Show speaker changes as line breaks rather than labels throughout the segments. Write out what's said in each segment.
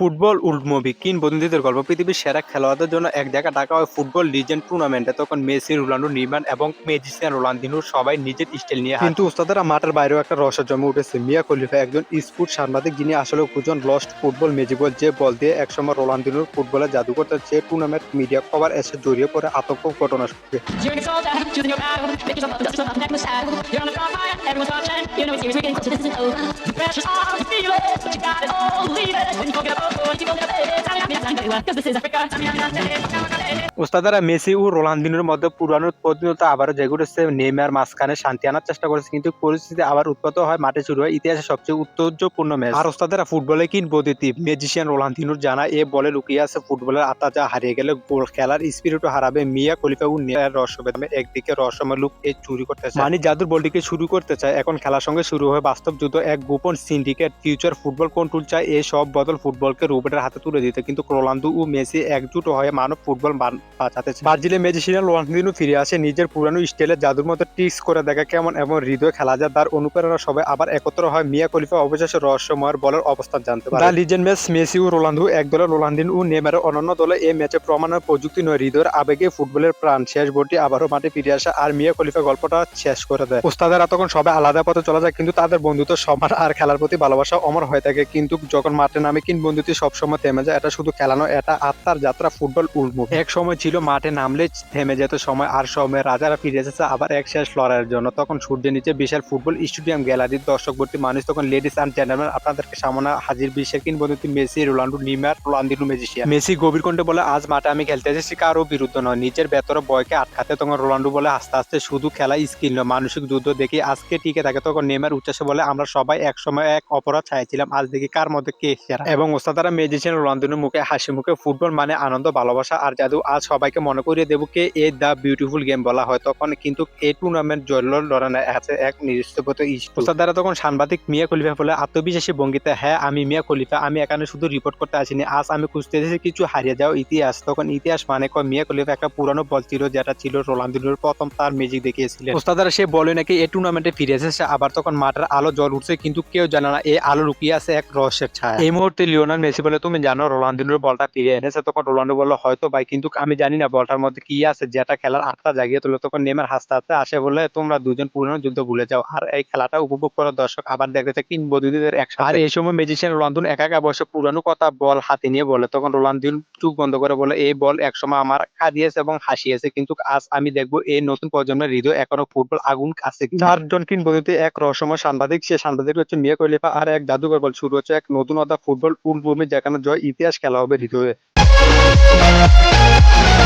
Football উল্ড movie কিন বন্ধুদের গল্প। পৃথিবীর সেরা খেলোয়াড়দের জন্য এক জায়গা ডাকা হয় ফুটবল লিজেন্ড টুর্নামেন্টে তখন মেসি রোনাল্ডো নির্মাণ এবং মেজিসিয়ান রোলান্দিনু সবাই নিজের স্টাইল নিয়ে কিন্তু উস্তাদারা মাঠের বাইরেও একটা রসা জমে উঠেছে। মিয়া খলিফা একজন স্পোর্ট সাংবাদিক যিনি আসলে কুজন লস্ট ফুটবল মেজিবল যে বল দিয়ে একসময় রোলান্দিনুর ফুটবলে জাদু করতে যে টুর্নামেন্ট মিডিয়া কভার এসে জড়িয়ে পড়ে আতঙ্ক ঘটনা
সঙ্গে Cause this is Africa.
ওস্তাদারা মেসি ও রোনালদিনোর মধ্যে পুরানো প্রতিনিয়ত আবারও জেগে উঠেছে। নেইমার মাঝখানে শান্তি আনার চেষ্টা করেছে কিন্তু পরিস্থিতি আবার উৎপন্ন হয় মাঠে শুরু হয় ইতিহাসের সবচেয়ে উত্তেজপূর্ণ ম্যাচ। আর ওস্তাদারা ফুটবলে কিংবদন্তি ম্যাজিশিয়ান রোনালদিনোর জানা এ বলে লুকিয়ে আছে ফুটবলের আত্মা যা হারিয়ে গেলে গোল খেলার স্পিরিটও হারাবে। মিয়া খলিফা ও নেয়ার নামে একদিকে রহস্যময় লুক এই চুরি করতে চায়। মানে জাদুর বলটিকে শুরু করতে চায়। এখন খেলার সঙ্গে শুরু হয় বাস্তব যুদ্ধ। এক গোপন সিন্ডিকেট ফিউচার ফুটবল কন্ট্রোল চায়। এই সব বদল ফুটবলকে রোবটের হাতে তুলে দিতে। কিন্তু রোনালদো ও মেসি একজুট হয়ে মানব ফুটবল চায়। ব্রাজিলের রোনালদিনো ফিরে আসে নিজের পুরানো স্টাইলে জাদুর মতো টিক্স করে দেখা কেমন এবং হৃদয় খেলা যায়। তার অনুপ্রেরণা সবাই আবার একত্র হয়। মিয়া খলিফা অবশেষে রহস্যময়ের বলের অবস্থান জানতে পারে। দ্য লিজেন্ড ম্যাচ মেসি ও রোনালদো এক দলে রোনালদিন ও নেমারের অন্যান্য দলে এই ম্যাচে প্রমাণের প্রযুক্তি নয় হৃদয়ের আবেগে ফুটবলের প্রাণ। শেষ বলটি আবারও মাঠে ফিরে আসে আর মিয়া খলিফা গল্পটা শেষ করে দেয়। ওস্তাদেরা তখন সবাই আলাদা পথে চলে যায় কিন্তু তাদের বন্ধুত্ব সমান আর খেলার প্রতি ভালোবাসা অমর হয়ে থাকে। কিন্তু যখন মাঠে নামে কিন বন্ধুত্ব সবসময় থেমে যায়। এটা শুধু খেলানো এটা আত্মার যাত্রা ফুটবল উলমুখ। এক সময় ছিল, মাঠে নামলে থেমে যেত সময়, আর সময় রাজারা ফিরে এসেছে আবার এক শেষ লড়াইয়ের জন্য। তখন সূর্যের নিচে বিশাল ফুটবল স্টেডিয়াম গ্যালারির দর্শক ভর্তি মানুষ, তখন লেডিস অ্যান্ড জেন্টলম্যান আপনাদেরকে সামনে হাজির বিশ্বের কিংবদন্তি Messi Ronaldo Neymar Ronaldinho magician Messi গভীর কণ্ঠে বলে, আজ মাঠে আমি খেলতে এসেছি কারও বিরুদ্ধে নয়। নিজের ভেতরে বয়কে আটকাতে, তখন রোনাল্ডো বলে, আস্তে আস্তে, শুধু খেলা স্কিল নয়, মানসিক যুদ্ধ দেখি, আজকে টিকে থাকে। তখন নেমার উচ্চাসে বলে, আমরা সবাই এক সময় এক অপরাধ চাইছিলাম, আজ দেখি কার মধ্যে কে সেরা। এবং ওস্তাদারা মেজিশিয়ান রোনালদিনোর মুখে হাসি মুখে, ফুটবল মানে আনন্দ, ভালোবাসা আর জাদু। আজ সবাইকে মনে করিয়ে দেবো কে এ দ্য বিউটিফুল গেম বলা হয়। তখন কিন্তু এই টুর্নামেন্ট জল লড়ানো আছে এক নির্দিষ্টগত ওস্তাদারা তখন সাংবাদিক মিয়া খলিফা বলে, আত্মবিশ্বাসী ভঙ্গিতে হ্যাঁ আমি মিয়া খলিফা, আমি এখানে শুধু রিপোর্ট করতে আসিনি। আজ আমি খুঁজতে এসেছি কিছু হারিয়ে যাওয়া ইতিহাস। তখন ইতিহাস মানে কয়? মিয়া খলিফা একটা পুরানো বল ছিল, যেটা ছিল রোনালদিনোর প্রথম তার ম্যাজিক দেখিয়েছিলেন। ওস্তাদারা সে বলে নাকি এই টুর্নামেন্টে ফিরে এসেছে, আবার তখন মাঠের আলো জল উঠছে, কিন্তু কেউ জানে না এই আলো লুকিয়ে আছে এক রহস্যের ছায়া। এই মুহূর্তে লিওনাল মেসি বলে, তুমি জানো রোনালদিনোর বলটা ফিরে এনেছে। তখন রোনাল্ডো বলল, হয়তো ভাই, কিন্তু আমি জানি না বলটার মধ্যে কি আছে যেটা খেলার আত্মা জাগিয়ে তোলো তখন নেমার হাসতে হাসতে আসে বলে তোমরা দুজন পুরনো যুদ্ধ ভুলে যাও। আর এই খেলাটা উপভোগ করার দর্শক আবার দেখতে কিংবদন্তিদের একসাথে। আর এই সময় মেজিশিয়ান রোনালদিন একা একা বসে পুরানো কথা বল হাতে নিয়ে বলে তখন রোনালদিন চুপ বন্ধ করে বলে এই বল একসময় আমার কাঁদিয়েছে এবং হাসিয়েছে কিন্তু আজ আমি দেখব এই নতুন প্রজন্মের হৃদয় এখনও ফুটবল আগুন আছে কিনা। চারজন কিংবদন্তি এক রহস্যময় সাংবাদিক সে সাংবাদিক হচ্ছে মিয়া কলিফা আর এক জাদুঘর বল শুরু হচ্ছে এক নতুন অধ্যায় ফুটবল উলভূমি যেখানে জয় ইতিহাস খেলা হবে হৃদয়ে। Thank you.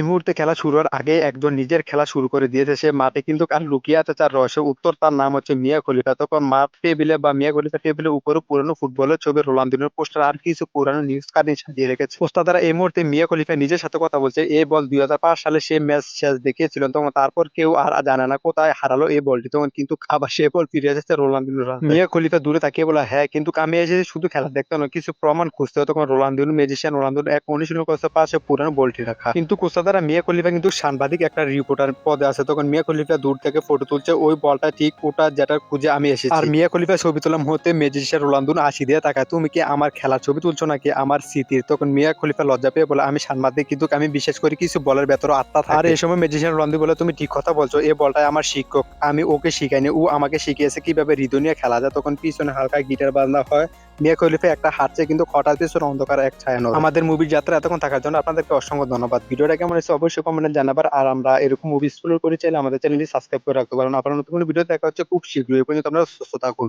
এই মুহূর্তে খেলা শুরু হওয়ার আগে একজন নিজের খেলা শুরু করে দিয়েছে। সে মাঠে কিন্তু কার লুকিয়ে আছে তার রহস্য। উত্তর তার নাম হচ্ছে মিয়া খলিফা তখন মাঠ টেবিলে বা মিয়া খলিফা টেবিলের উপরে পুরনো ফুটবলের ছবি রোনালদিনোর পোস্টার আর কিছু পুরানো নিউজ কার্ড সাজিয়ে রেখেছে। পোস্টাদারা এই মুহূর্তে মিয়া খলিফা নিজের সাথে কথা বলছে। এই বল দুই হাজার পাঁচ সালে সে ম্যাচ শেষ দেখিয়েছিলেন তখন তারপর কেউ আর জানে না কোথায় হারালো এই বলটি। তখন কিন্তু আবার সে বল ফিরে এসেছে রোনালদিনোর মিয়া খলিফা দূরে তাকিয়ে বলে হ্যাঁ কিন্তু আমি এসেছি শুধু খেলা দেখতে নয় কিছু প্রমাণ খুঁজতে হয় তখন রোনালদিনো ম্যাজিশিয়ান রোনালদিনো এক অনুশীলন করতে পাশে পুরানো বলটি রাখা। কিন্তু কোস্তাদারা মিয়া খলিফা কিন্তু সাংবাদিক একটা রিপোর্টার পদে আছে। তখন মিয়া খলিফা দূর থেকে ফটো তুলছে ওই বলটা ঠিক ওটা যেটা খুঁজে আমি এসেছি। আর মিয়া খলিফা ছবি তোলার মুহূর্তে ম্যাজিশিয়ান রোনালদিনো আসি দিয়ে তাকায় তুমি কি আমার খেলার ছবি তুলছো নাকি আমার স্মৃতির? তখন মিয়া খলিফা লজ্জা পেয়ে বলে আমি সাংবাদিক কিন্তু আমি বিশেষ করে কিছু বলের ভেতরে আত্মা থাকে। আর এই সময় ম্যাজিশিয়ান রোনালদিনো বলে তুমি ঠিক কথা বলছো এই বলটাই আমার শিক্ষক আমি ওকে শিখাইনি ও আমাকে শিখিয়েছে কীভাবে হৃদয় নিয়ে খেলা যায়। তখন পিছনে হালকা গিটার বাজনা হয় মিয়া খলিফা একটা হাঁটছে কিন্তু হঠাৎ পিছনে অন্ধকার এক ছায়া নয় আমাদের মুভির যাত্রা এতক্ষণ থাকার জন্য আপনাদেরকে অসংখ্য ধন্যবাদ। ভিডিওটা কেমন হয়েছে, অবশ্যই কমেন্টে জানাবার। আর আমরা এরকম মুভি এক্সপ্লোর করে, চাইলে আমাদের চ্যানেলটি সাবস্ক্রাইব করে রাখতে পারেন। আপনার নতুন কোনো ভিডিও দেখা হচ্ছে, খুব শীঘ্রই। পর্যন্ত আমরা সুস্থ থাকুন।